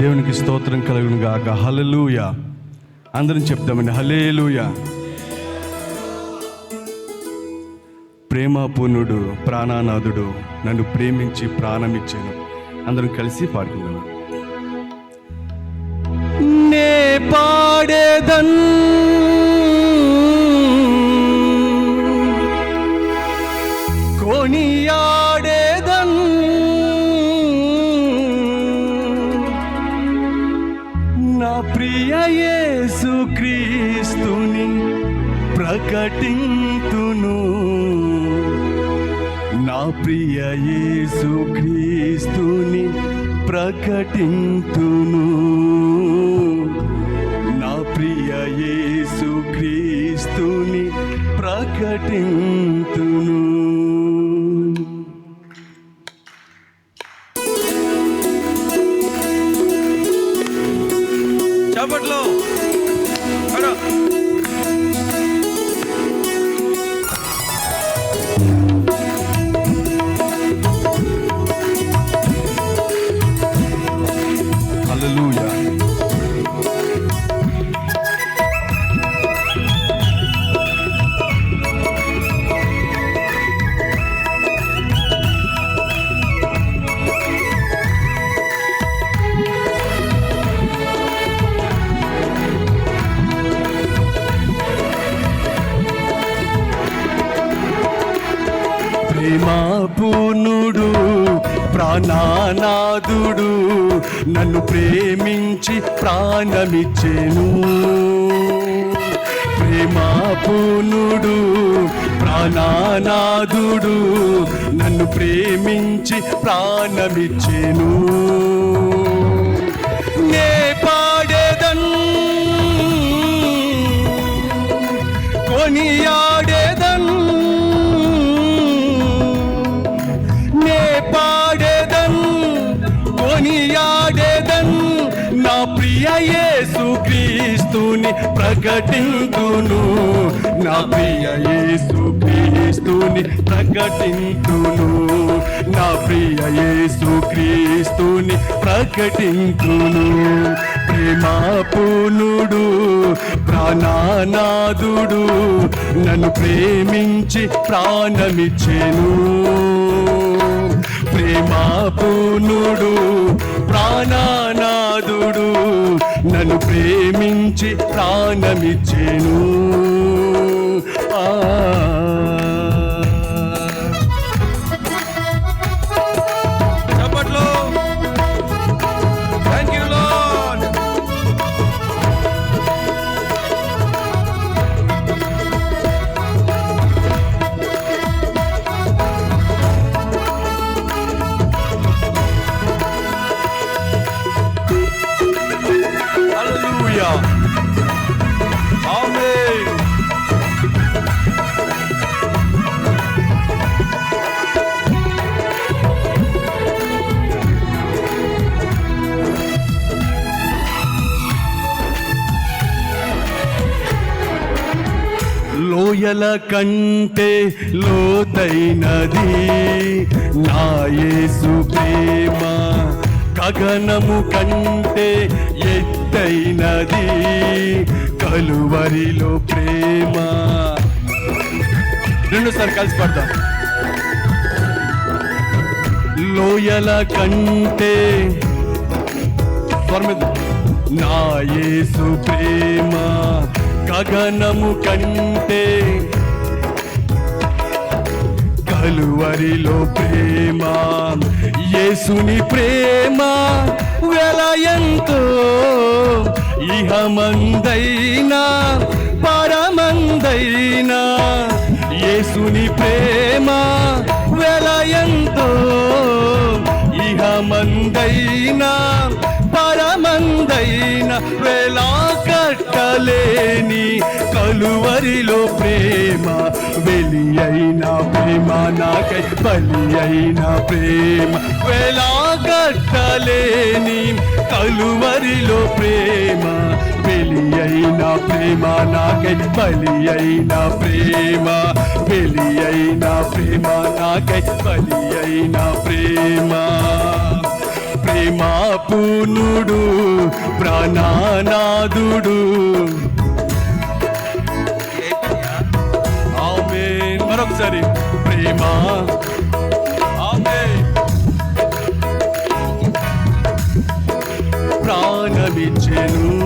దేవునికి స్తోత్రం కలుగును గాక హలలుయ అందరం చెప్దామండి హలేలుయ ప్రేమపూర్ణుడు ప్రాణానాథుడు నన్ను ప్రేమించి ప్రాణమిచ్చాను. అందరం కలిసి పాడుకుందాం. నే పాడేదన్ ప్రియ యేసు క్రీస్తుని ప్రకటింతును. నా ప్రియ యేసు క్రీస్తుని ప్రకటింతును. చప్పట్లో. ప్రేమా పూర్ణుడు ప్రాణానాథుడు నన్ను ప్రేమించి ప్రాణమిచ్చెను. ప్రేమా పూర్ణుడు ప్రాణానాథుడు నన్ను ప్రేమించి ప్రాణమిచ్చెను. నే ప్రియ యేసు క్రీస్తుని ప్రకటింతును నా ప్రియ యేసు క్రీస్తుని ప్రకటింతును నా ప్రియ యేసు క్రీస్తుని ప్రకటింతును ప్రేమా ప్రాణానాదుడు నన్ను ప్రేమించి ప్రాణమిచ్చెను. ప్రేమా ప్రాణానాదుడు నన్ను ప్రేమించి ప్రాణమిచ్చెను. ఆ లోయల కంటే లోతైనది నాయసు ప్రేమ గగనము కంటే ఎత్తైనది కలువరిలో ప్రేమ రెండుసారి కలిసి పడతాం లోయల కంటే స్వరం మీద. నా యేసు ప్రేమ గగనము కంటే కలువరిలో ప్రేమ యేసుని ప్రేమ వెలయంతో ఇహమందైనా పరమందైనా యేసుని ప్రేమ వెలయంతో ఇహమందైనా పరమందైన వేలా కట్టలేని కలువరిలో ప్రేమ వెలి అయిన ప్రేమ నాకై బలి అయిన ప్రేమ. వేలా కట్టలేని కలువరిలో ప్రేమ వెలి అయిన ప్రేమ నాకై బలి అయిన ప్రేమ. వెలి అయిన ప్రేమ నాకై బలి అయిన ప్రేమ. ప్రేమా పూనుడు ప్రాణనాదుడు ఆమేన్. మరొకసారి ప్రేమ. ఆమేన్. ప్రాణమిచ్చెను.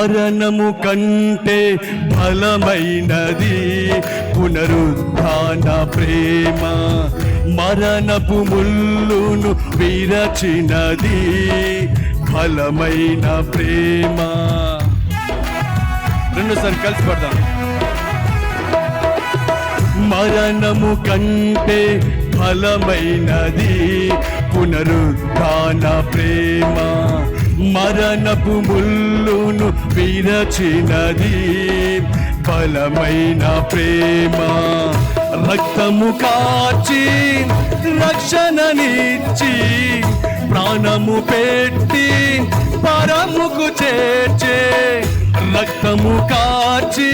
మరణము కంటే బలమైనది పునరుద్ధాన ప్రేమ. మరణపు ముల్లును విరచినది బలమైన ప్రేమ. రెండోసారి కలిసి పడదాం. మరణము కంటే ఫలమైనది పునరుద్ధాన ప్రేమ. మరణపు ముళ్ళును విరచినది బలమైన ప్రేమ. రక్తము కాచి రక్షణనిచ్చి ప్రాణము పెట్టి పరముకు చేర్చే రక్తము కాచి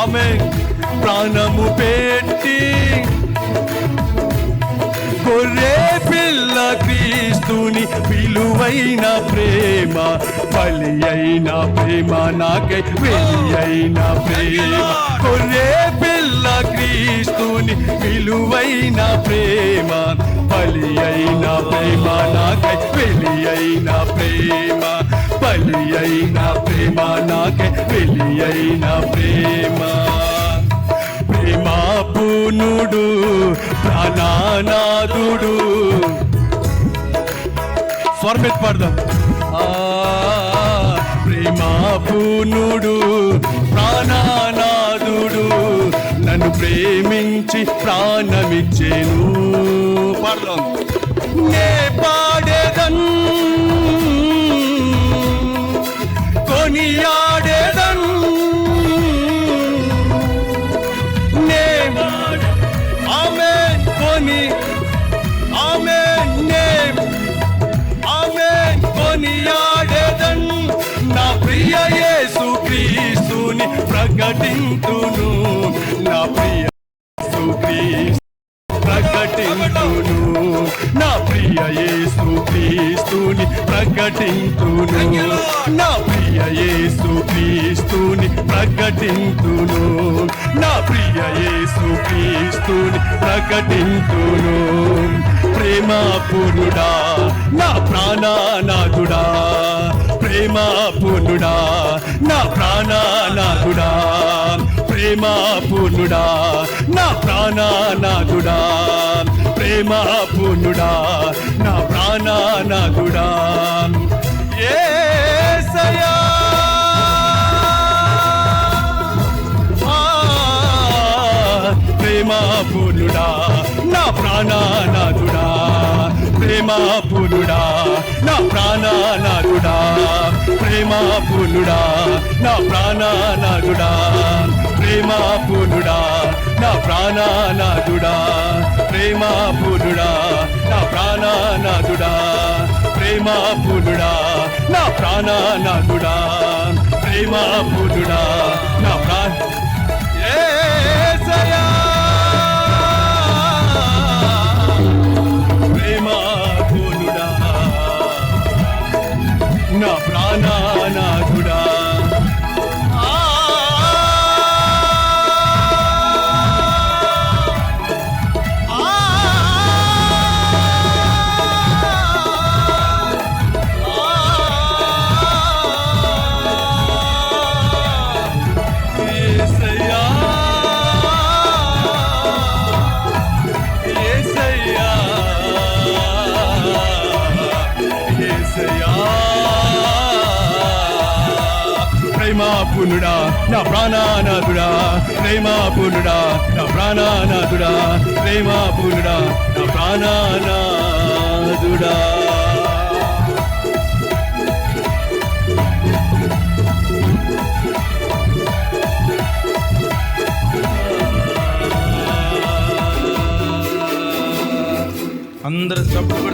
ఆమె ప్రాణము పెట్టి విలువైన ప్రేమ బలి అయిన ప్రేమ నాకై వెలి అయిన ప్రేమ. కొరే పిల్ల క్రీస్తుని విలువైన ప్రేమ బలి అయిన ప్రేమ నాకై వెలి అయిన ప్రేమ. బలి అయిన ప్రేమ నాకై వెలి అయిన ప్రేమ. ప్రేమా పూనుడు ఫార్మేట్ పాడదాం. పడదాం ఆ, ప్రేమా పూనుడు ప్రాణనాదుడు నన్ను ప్రేమించి ప్రాణమిచ్చేను. పాడదాం. నే ప్రకటింతును నా ప్రియ ప్రకటింతును నా ప్రియ యేసు క్రీస్తుని ప్రకటింతును నా ప్రియ యేసు క్రీస్తుని ప్రకటింతును నా ప్రియ యేసు క్రీస్తుని ప్రకటింతును ప్రేమ పూర్ణుడా నా ప్రాణానాథుడా. ప్రేమ పూర్ణుడా నా ప్రాణానాథుడా. ప్రేమ పూర్ణుడా నా ప్రాణానాథుడా. ప్రేమ పూర్ణుడా నా ప్రాణానాథుడా. యేసయ్యా ప్రేమ పూర్ణుడా నా ప్రాణానాథుడా. ప్రేమ పూర్ణుడా నా ప్రాణానాథుడా. ప్రేమ పూర్ణుడా నా ప్రాణనాథుడా. ప్రేమ పూర్ణుడా నా ప్రాణానాథుడా. ప్రేమ పూర్ణుడా నా ప్రాణానాథుడా. ప్రేమ పూర్ణుడా నా ప్రాణానాథుడా. ప్రేమ పూర్ణుడా నా ప్రాణ యేసయ్యా ప్రేమ పూర్ణుడా నా ప్రాణానాథుడా. నా ప్రాణానాథుడా ప్రేమాపూర్ణుడా నా ప్రాణానాథుడా ప్రేమాపూర్ణుడా నా ప్రాణనాథుడా. అందరు చప్పుడు